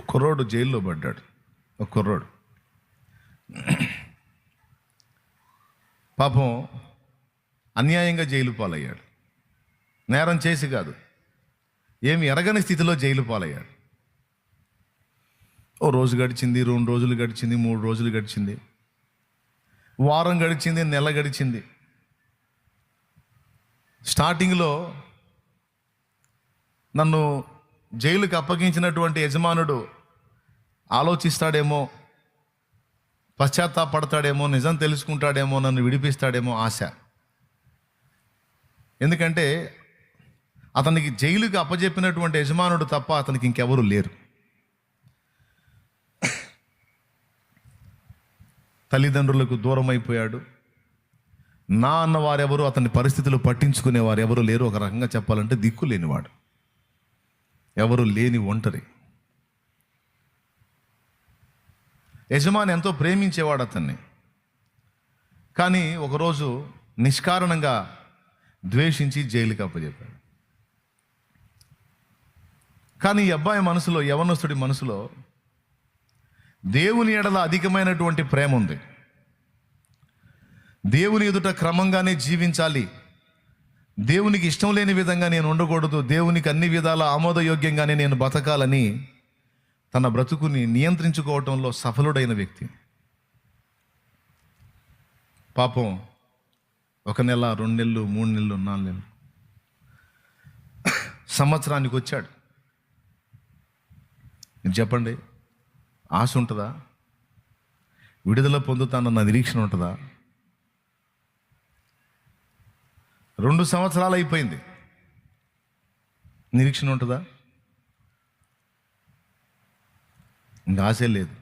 ఒక కుర్రోడు జైల్లో పడ్డాడు. ఒక కుర్రోడు. పాపం అన్యాయంగా జైలు పాలయ్యాడు. నేరం చేసి కాదు ఏమి ఎరగని స్థితిలో జైలు పాలయ్యాడు. ఓ రోజు గడిచింది రెండు రోజులు గడిచింది మూడు రోజులు గడిచింది. వారం గడిచింది నెల గడిచింది. స్టార్టింగ్లో నన్ను జైలుకి అప్పగించినటువంటి యజమానుడు ఆలోచిస్తాడేమో పశ్చాత్తాపడతాడేమో నిజం తెలుసుకుంటాడేమో నన్ను విడిపిస్తాడేమో ఆశ. ఎందుకంటే అతనికి జైలుకి అప్పజెప్పినటువంటి యజమానుడు తప్ప అతనికి ఇంకెవరు లేరు. తల్లిదండ్రులకు దూరం అయిపోయాడు నా అన్న వారెవరు అతని పరిస్థితులు పట్టించుకునేవారు ఎవరు లేరు. ఒక రకంగా చెప్పాలంటే దిక్కు లేనివాడు. ఎవరు లేని ఒంటరి. యజమాని ఎంతో ప్రేమించేవాడు అతన్ని. కానీ ఒకరోజు నిష్కారణంగా ద్వేషించి జైలుకి అప్పచెప్పాడు కానీ ఈ అబ్బాయి మనసులో యవనస్తుడి మనసులో దేవుని ఎడల అధికమైనటువంటి ప్రేమ ఉంది. దేవుని ఎదుట క్రమంగానే జీవించాలి. దేవునికి ఇష్టం లేని విధంగా నేను ఉండకూడదు దేవునికి అన్ని విధాల ఆమోదయోగ్యంగానే నేను బతకాలని తన బ్రతుకుని నియంత్రించుకోవటంలో సఫలుడైన వ్యక్తి. పాపం ఒక నెల రెండు నెలలు మూడు నెలలు నాలుగు నెలలు. సంవత్సరానికి వచ్చాడు. మీరు చెప్పండి ఆశ ఉంటుందా? విడుదల పొందుతానన్న నిరీక్షణ ఉంటుందా? రెండు సంవత్సరాలు అయిపోయింది. నిరీక్షణ ఉంటుందా? ఇంకా ఆశే లేదు.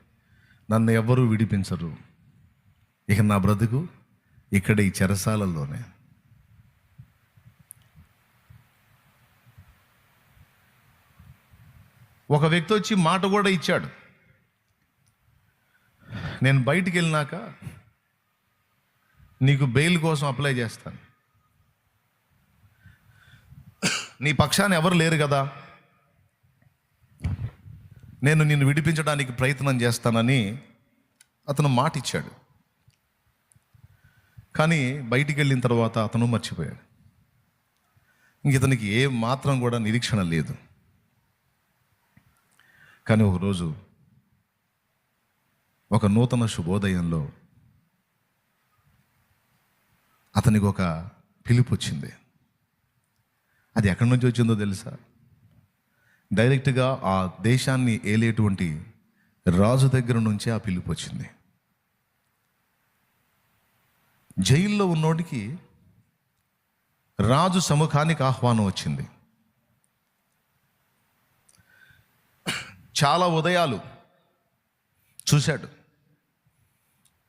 నన్ను ఎవ్వరూ విడిపించరు. ఇక నా బ్రతుకు ఇక్కడ ఈ చెరసాలలోనే. ఒక వ్యక్తి వచ్చి మాట కూడా ఇచ్చాడు. నేను బయటికి వెళ్ళినాక నీకు బెయిల్ కోసం అప్లై చేస్తాను. నీ పక్షాన్ని ఎవరు లేరు కదా? నేను నిన్ను విడిపించడానికి ప్రయత్నం చేస్తానని అతను మాట ఇచ్చాడు కానీ బయటికి వెళ్ళిన తర్వాత అతను మర్చిపోయాడు. ఇంక ఇతనికి ఏ మాత్రం కూడా నిరీక్షణ లేదు. కానీ ఒకరోజు ఒక నూతన శుభోదయంలో అతనికి ఒక పిలుపు వచ్చింది. అది ఎక్కడి నుంచి వచ్చిందో తెలుసా? డైరెక్ట్గా ఆ దేశాన్ని ఏలేటువంటి రాజు దగ్గర నుంచే ఆ పిలుపు వచ్చింది. జైల్లో ఉన్నోడికి రాజు సముఖానికి ఆహ్వానం వచ్చింది. చాలా ఉదయాలు చూశాడు.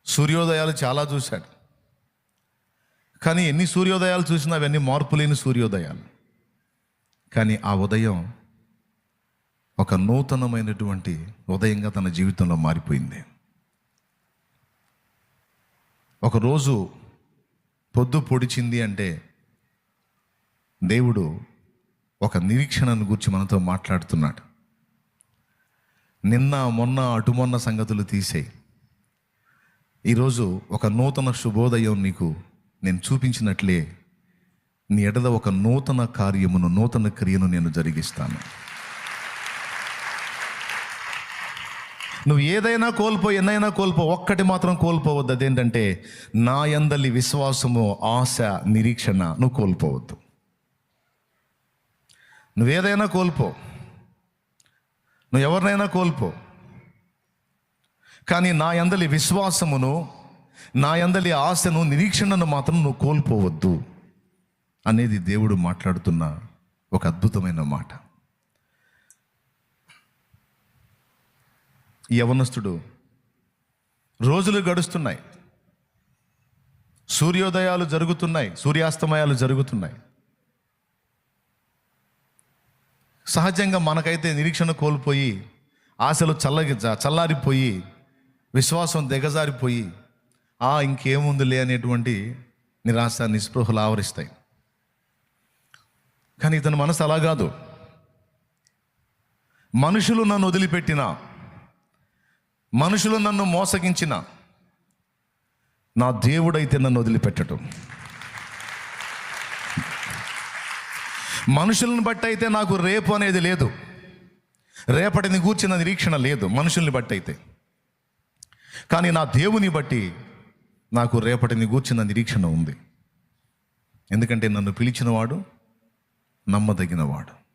సూర్యోదయాలు చాలా చూశాడు. కానీ ఎన్ని సూర్యోదయాలు చూసినా అవన్నీ మార్పు లేని సూర్యోదయాలు. కానీ ఆ ఉదయం ఒక నూతనమైనటువంటి ఉదయంగా తన జీవితంలో మారిపోయింది. ఒకరోజు పొద్దు పొడిచింది అంటే దేవుడు ఒక నిరీక్షణను గురించి మనతో మాట్లాడుతున్నాడు. నిన్న మొన్న అటుమొన్న సంగతులు తీసే ఈరోజు ఒక నూతన శుభోదయం నీకు నేను చూపించినట్లే నీ ఎడల ఒక నూతన కార్యమును నూతన క్రియను నేను జరిగిస్తాను. నువ్వు ఏదైనా కోల్పో ఎన్నైనా కోల్పో ఒక్కటి మాత్రం కోల్పోవద్దు. అదేంటంటే నా యందలి విశ్వాసము ఆశ నిరీక్షణ నువ్వు కోల్పోవద్దు. నువ్వేదైనా కోల్పో. నువ్వు ఎవరినైనా కోల్పో. కానీ నా యందలి విశ్వాసమును నా యందలి ఆశను నిరీక్షణను మాత్రం నువ్వు కోల్పోవద్దు. అనేది దేవుడు మాట్లాడుతున్న ఒక అద్భుతమైన మాట. యవనస్తుడు రోజులు గడుస్తున్నాయి. సూర్యోదయాలు జరుగుతున్నాయి సూర్యాస్తమయాలు జరుగుతున్నాయి. సహజంగా మనకైతే నిరీక్షణ కోల్పోయి ఆశలు చల్లగి చల్లారిపోయి విశ్వాసం దిగజారిపోయి ఆ ఇంకేముందులే అనేటువంటి నిరాశ నిస్పృహలు ఆవరిస్తాయి. కానీ ఇతని మనసు అలా కాదు. మనుషులు నన్ను వదిలిపెట్టిన మనుషులు నన్ను మోసగించిన నా దేవుడైతే నన్ను వదిలిపెట్టడం. మనుషులను బట్టి అయితే నాకు రేపు అనేది లేదు. రేపటిని కూర్చిన నిరీక్షణ లేదు మనుషుల్ని బట్టి అయితే. కానీ నా దేవుని బట్టి నాకు రేపటిని కూర్చిన నిరీక్షణ ఉంది. ఎందుకంటే నన్ను పిలిచినవాడు నమ్మదగినవాడు.